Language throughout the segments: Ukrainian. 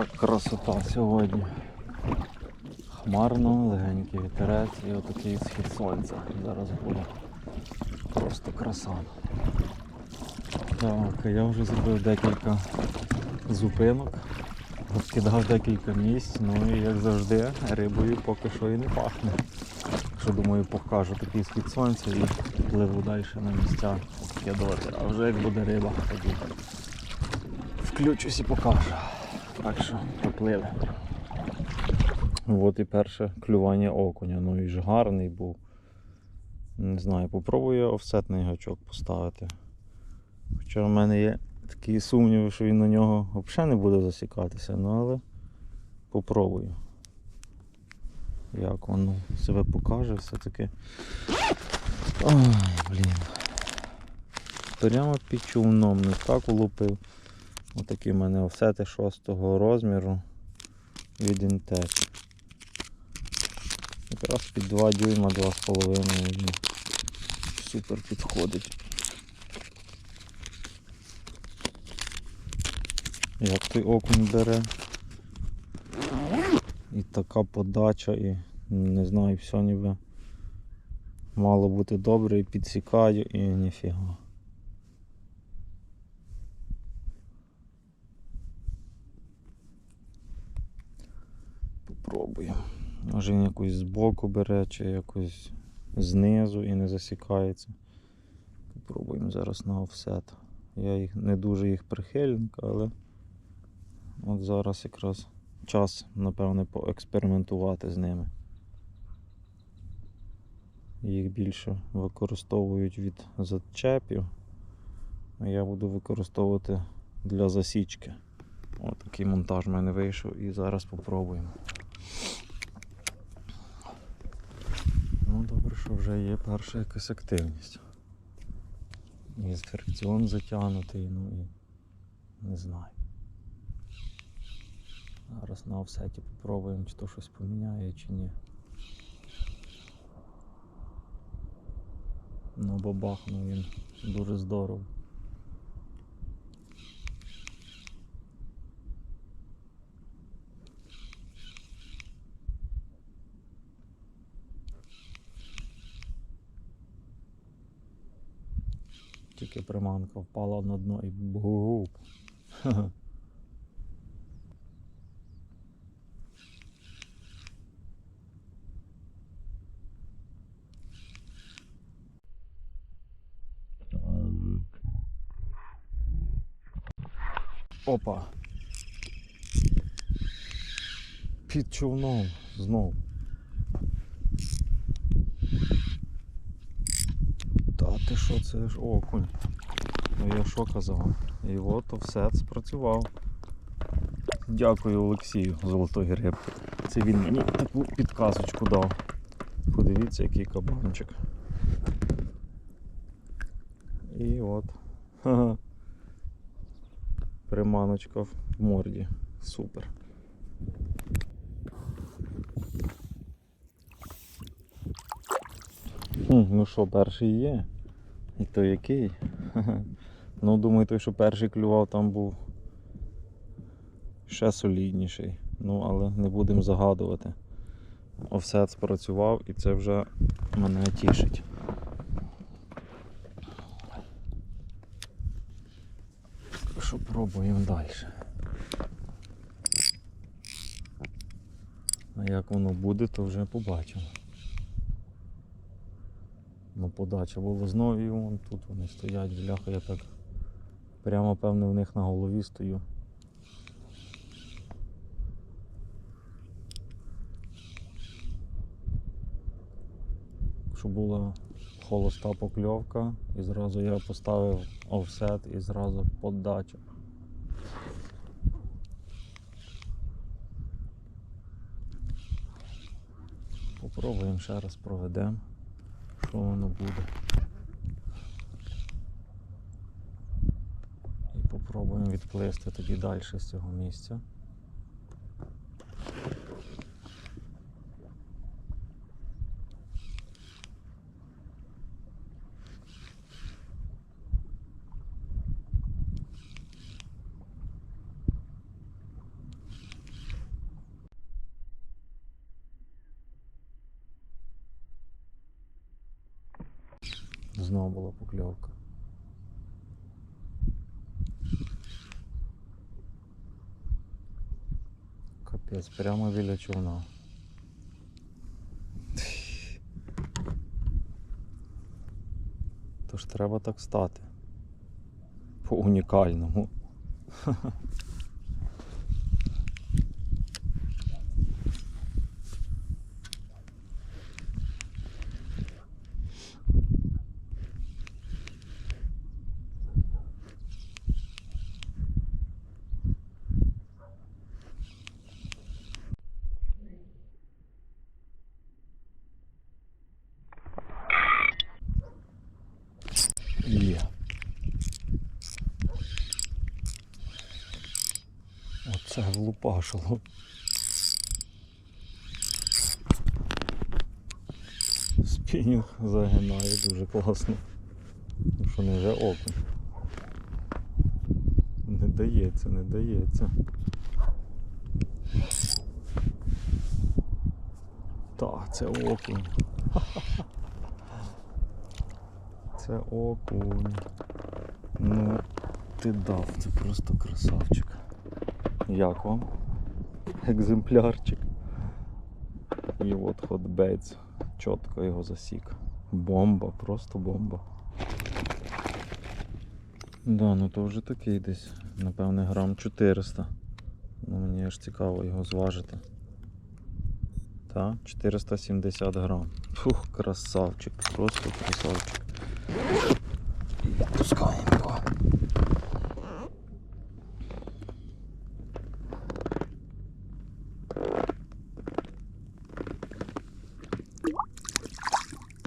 Така красота сьогодні. Хмарно, легенький вітерець і отакий схід сонця. Зараз буде просто краса. Так, я вже зробив декілька зупинок, розкидав декілька місць, ну і як завжди, рибою поки що і не пахне. Що думаю, покажу такий схід сонця і пливу далі на місця скидувати. А вже як буде риба, тоді включусь і покажу. Так що поплили. От і перше клювання окуня. Ну і ж гарний був. Не знаю, попробую офсетний гачок поставити. Хоча в мене є такі сумніви, що він на нього взагалі не буде засікатися, ну але попробую. Як воно себе покаже все-таки. Ой, блін. Прямо під човном не так улупив. Отакі в мене офсети 6 розміру від Intech. Якраз під 2 дюйма, 2,5 він супер підходить. Як той окунь бере. І така подача, і не знаю, все ніби мало бути добре, і підсікаю, і ніфіга. Попробую. Може він якусь збоку бере, чи якось знизу і не засікається. Попробуємо зараз на офсет. Я їх не дуже їх прихильник, але от зараз якраз час, напевне, поекспериментувати з ними. Їх більше використовують від зачепів, а я буду використовувати для засічки. Ось такий монтаж в мене вийшов і зараз попробуємо. Ну, добре, вже є перша якась активність. І фрикціон затягнутий, ну і не знаю. Зараз на офсеті попробуємо, чи то щось поміняє, чи ні. Ну бабахнув він дуже здорово. Тільки приманка впала на дно і бугуп. Опа. Під човном знов. Та ти що, це ж окунь. Ну я що казав? І от все спрацював. Дякую Олексію Золотої рибки. Це він мені таку підказочку дав. Подивіться, який кабанчик. І от. Ха-ха. Приманочка в морді. Супер. Ну що, перший є. І то який? Ну, думаю, той, що перший клював, там був ще солідніший. Ну, але не будемо загадувати. Офсет спрацював і це вже мене тішить. Що пробуємо далі. А як воно буде, то вже побачимо. Ну, подача і вон тут вони стоять, бляха, я так прямо певне в них на голові стою. Що була холоста покльовка, і зразу я поставив офсет і зразу подача. Попробуємо ще раз проведемо, що воно буде. І попробуємо відплисти тоді далі з цього місця. Знову була покльовка. Капець, прямо біля човна. Тож треба так стати. По унікальному. Є. Оце влупашило. Спінінг загинає дуже класно. Ну що не вже окунь. Не дається, не дається. Так, це окунь. Це окунь. Ну, ти дав, це просто красавчик. Як вам? Екземплярчик. І от хотбець. Чітко його засік. Бомба, просто бомба. Да, ну то вже такий десь, напевне, грам 400. Ну мені аж цікаво його зважити. Та, 470 грам. Фух, красавчик, просто красавчик. І відпускаємо його.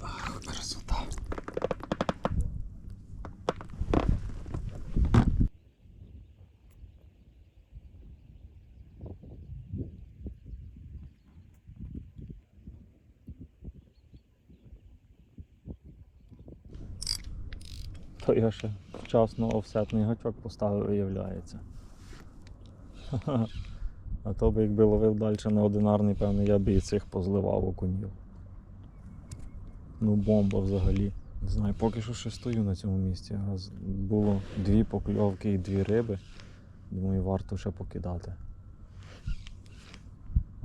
Ах, красота. То я ще вчасно офсетний гачок поставив, виявляється. А то би якби ловив далі на одинарний, певно, я би і цих позливав окунів. Ну, бомба взагалі. Не знаю, поки що ще стою на цьому місці. Раз було дві покльовки і дві риби. Думаю, варто ще покидати.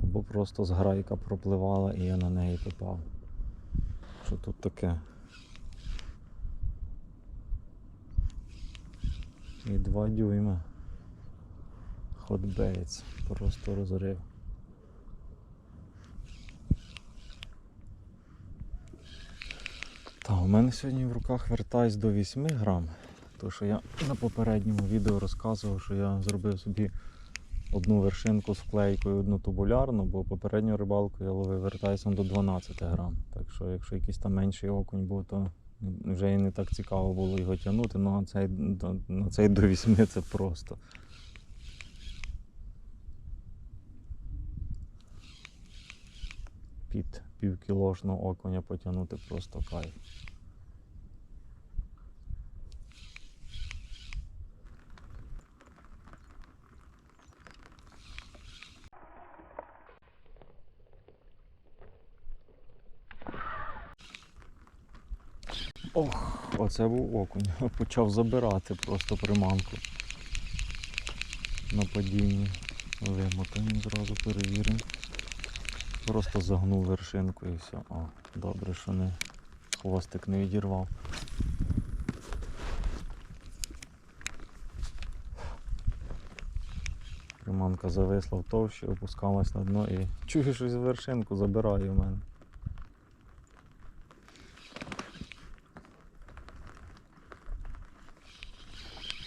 Або просто зграйка пропливала і я на неї попав. Що тут таке? І два дюйма. Хотбейтс. Просто розрив. Та, у мене сьогодні в руках вертайсь до 8 грам. То що я на попередньому відео розказував, що я зробив собі одну вершинку з вклейкою, одну тубулярну, бо попередню рибалку я ловив вертайсом до 12 грам. Так що якщо якийсь там менший окунь був, то вже і не так цікаво було його тягнути, ну а цей, на цей до 8 це просто. Під півкілошного окуня потягнути просто кайф. Ох, оце був окунь. Почав забирати просто приманку. На падінні. Вимотаємо зразу перевіримо. Просто загнув вершинку і все. О, добре, що не хвостик не відірвав. Приманка зависла в товщі, опускалась на дно і чую, щось вершинку забирає в мене.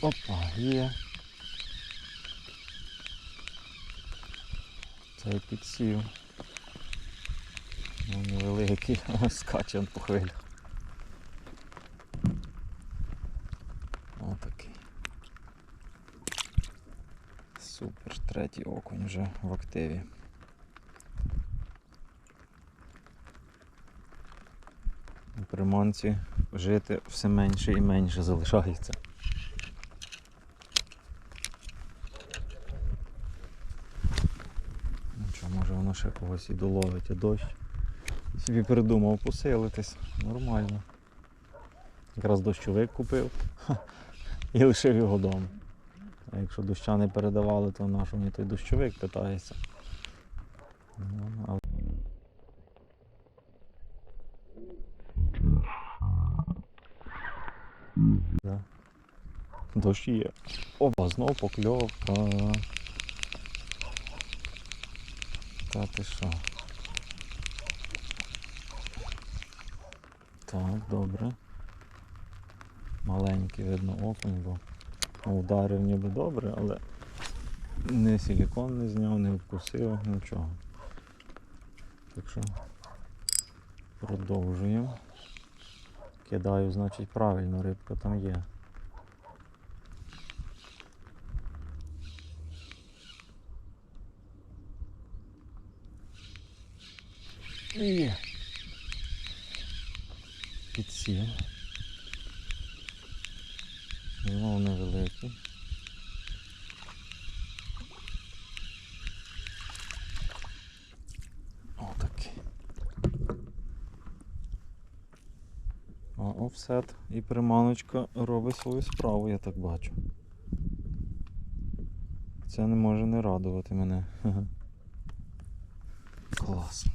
Опа, є. Цей підсів. Ну, невеликий, скаче по хвилях. Отакий. Супер, третій окунь вже в активі. У приманці жити все менше і менше залишається. Ну що, може воно ще когось і доловить, а дощ. Собі придумав посилитись. Нормально. Якраз дощовик купив і лишив його вдома. А якщо доща не передавали, то на мені той дощовик питається. Ну, Дощ є. Опа, знов покльовка. Та ти що? Так, добре. Маленький видно окунь, бо ну, ударив ніби добре, але не силікон не зняв, не вкусив, нічого. Так що продовжуємо. Кидаю, значить, правильно, рибка там є. І підсів. Знову невеликий. Отакий. А офсет і приманочка робить свою справу, я так бачу. Це не може не радувати мене. Клас.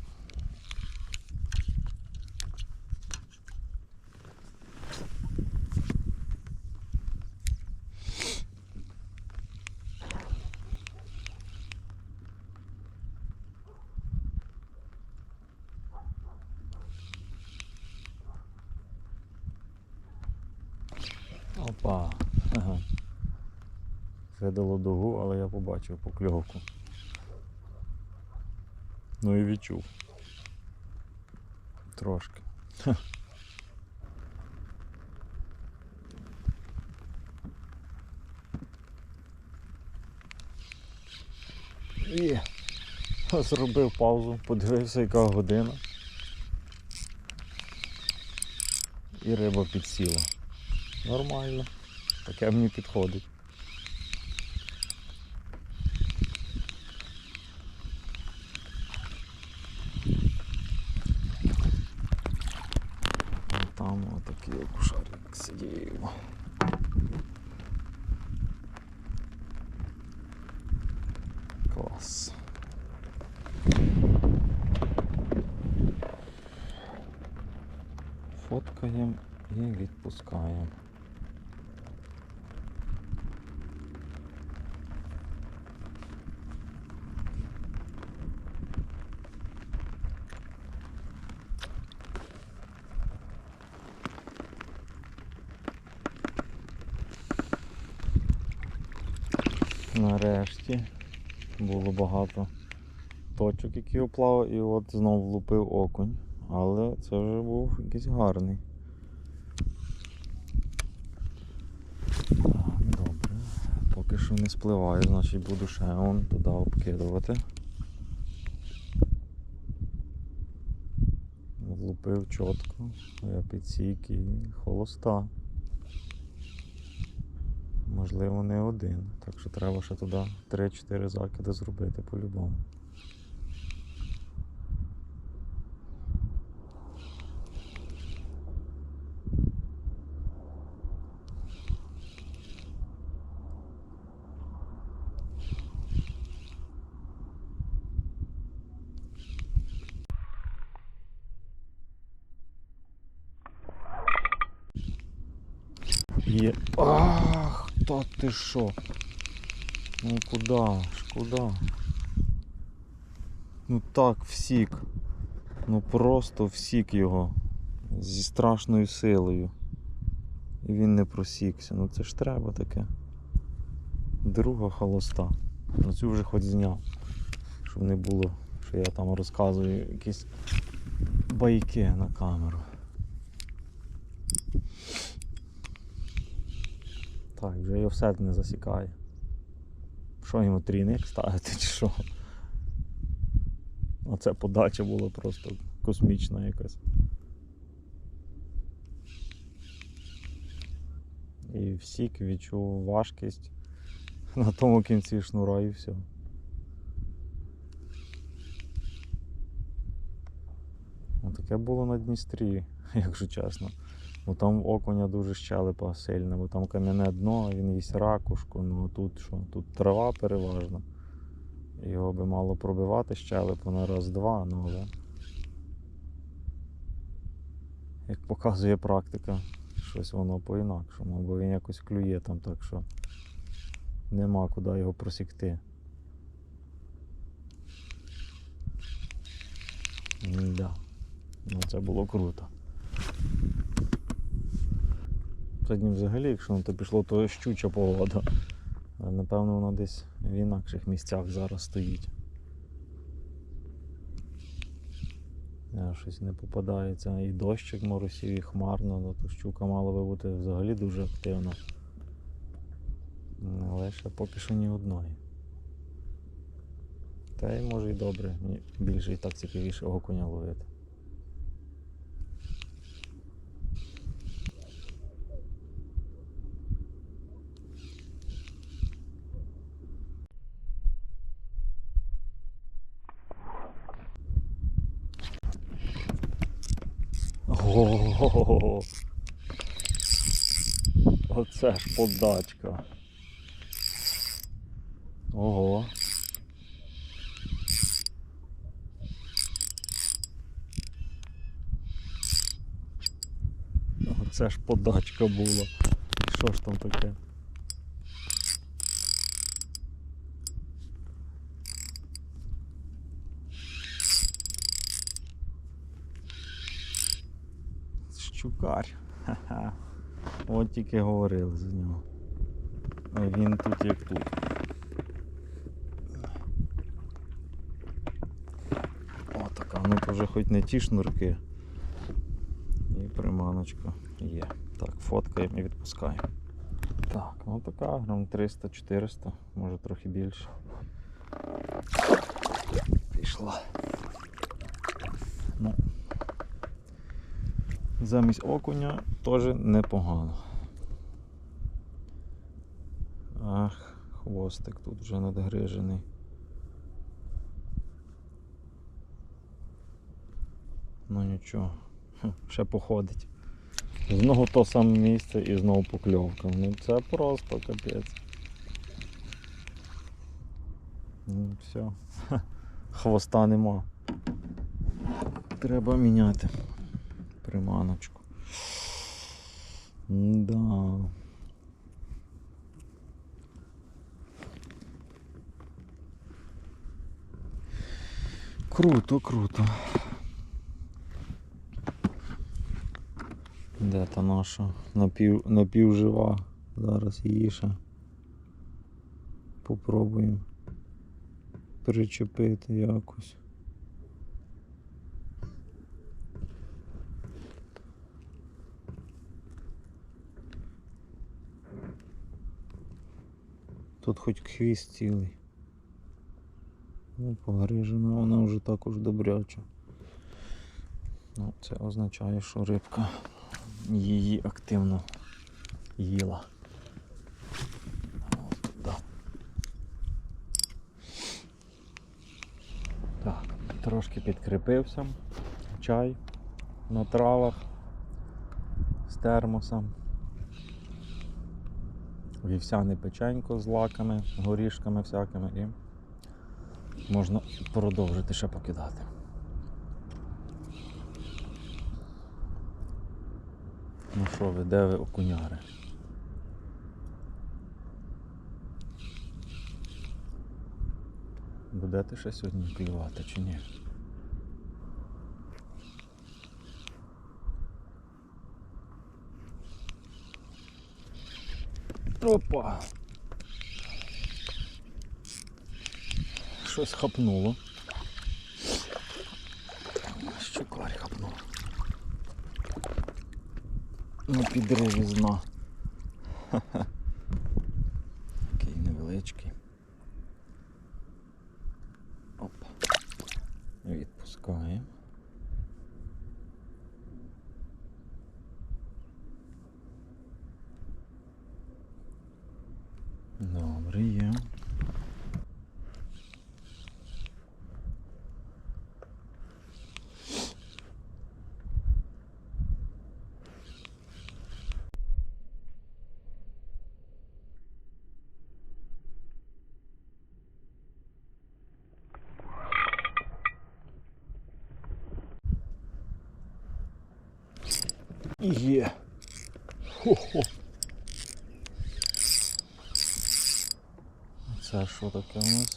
Опа. Ага. Видало дугу, але я побачив покльовку. Ну і відчув. Трошки. Є. Зробив паузу, подивився, яка година. І риба підсіла. Нормально. Таке мені підходить. А Там отакий окушарик сидів. Клас. Фоткаємо і відпускаємо. Нарешті було багато точок, які оплавав, і от знов влупив окунь. Але це вже був якийсь гарний. Добре. Поки що не спливає, значить буду ще он туди обкидувати. Влупив чітко, я підсік і холоста. Можливо, не один. Так що треба ще туди 3-4 закиди зробити по-любому. Є. Ах, та ти що? Ну куди куди? Ну так, всік. Ну просто всік його. Зі страшною силою. І він не просікся. Ну це ж треба таке. Друга холоста. Ну цю вже хоч зняв. Щоб не було, що я там розказую якісь байки на камеру. Так, вже його все не засікає. Що йому трійник ставити чи що? Оце подача була просто космічна якась. І всік відчув важкість на тому кінці шнура і все. Таке було на Дністрі, якщо чесно. Бо там окуня дуже щелепа сильна, бо там кам'яне дно, він їсть ракушку, ну а тут що? Тут трава переважно. Його би мало пробивати щелепу на раз-два, ну але. Як показує практика, щось воно по-інакшому, бо він якось клює там так, що нема куди його просікти. Да. Ну це було круто. Сьогодні взагалі, якщо на то пішло, то щуча погода. Напевно, воно десь в інакших місцях зараз стоїть. Щось не попадається. І дощик моросів, і хмарно, ну, то щука мала би бути взагалі дуже активна. Але ще поки що ні одної. Та й може і добре, більше і так цікавіше окуня ловити. Ого! Оце ж подачка. Ого. Оце ж подачка була. Що ж там таке? Ха-ха. От тільки говорили за нього. Він тут як тут. О, така, ну то вже хоч не ті шнурки. І приманочка є. Так, фоткаємо і відпускаємо. Так, ну така, грам 300-400, може трохи більше. Пішла. Замість окуня теж непогано. Ах, хвостик тут вже надгрижений. Ну нічого, ще походить. Знову то саме місце і знову покльовка. Ну це просто капець. Ну все. Хвоста нема. Треба міняти приманочку. Да. Круто, круто. Де та наша напів, напівжива? Зараз ще попробуємо причепити якось. Тут хоч хвіст цілий. Ну, погрижена вона вже також добряча. Ну, це означає, що рибка її активно їла. Трошки підкріпився. Чай на травах з термосом. Вівсяне печенько з лаками, горішками всякими і можна продовжити ще покидати. Ну що ви, де ви окуняри? Будете ще сьогодні клювати чи ні? Опа! Щось хапнуло. Щукарь хапнуло? На підривізна. Ха-ха. Такий невеличкий. Опа. Відпускаємо. Добре, є. Є. Хо-хо. Це що таке у нас?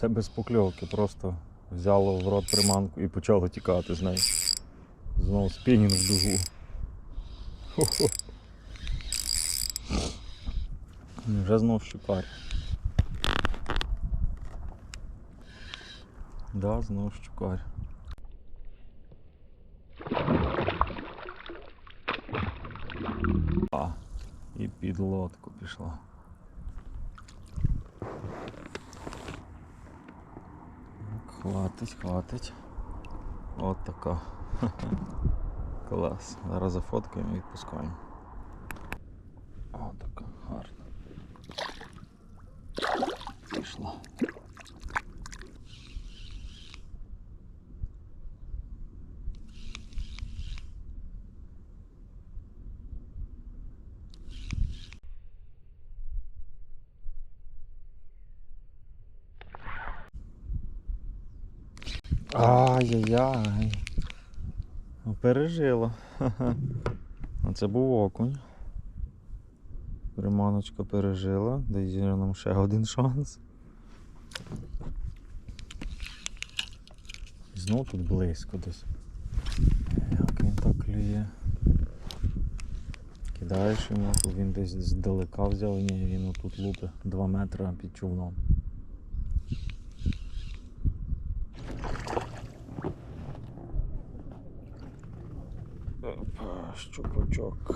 Це без покльовки, просто взяло в рот приманку і почало тікати з неї. Знову спінінг в дугу. Хо-хо. Вже знов щукар. Да, знов щукар. А, і під лодку пішло. Хватить, хватить. От така. Клас. Зараз зафоткаємо і відпускаємо. О, така гарна. Пішла. Ай-яй-яй. Пережила. Ха-ха. А це був окунь. Приманочка пережила. Дає нам ще один шанс. Знов тут близько десь. Як він так клює. Кидаєш йому, він десь здалека взяв, ні, він отут лупи 2 метри під човном. Опа.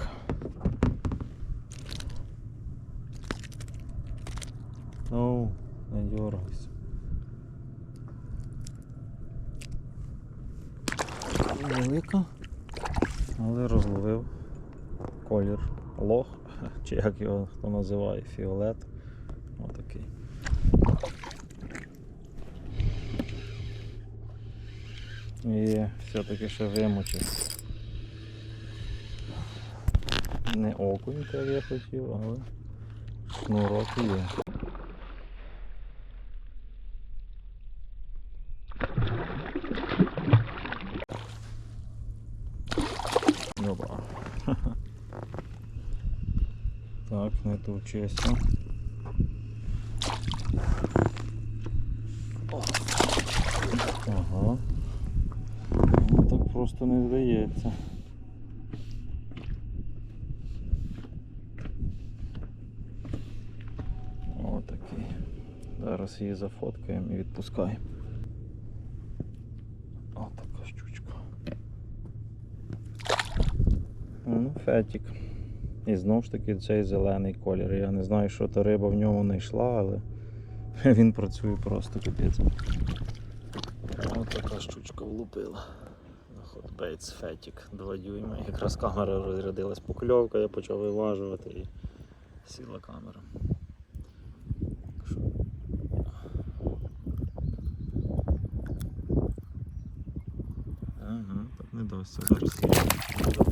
Ну, не дергайся. Велика, але розловив колір лох, чи як його хто називає, фіолет. Отакий. І все-таки ще вимочив. Не окунь, як я хотів, але шнурок є. Опа. Так, не товчися. Ага. Ну, так просто не здається. Отакий. Зараз її зафоткаємо і відпускаємо. Отака щучка. Ну, фетік. І знову ж таки цей зелений колір. Я не знаю, що та риба в ньому не йшла, але він працює просто капець. Ось така щучка влупила. Хотбейтс фетік 2 дюйма. Якраз камера розрядилась покльовка, я почав виважувати і сіла камера. Так що- Ага, так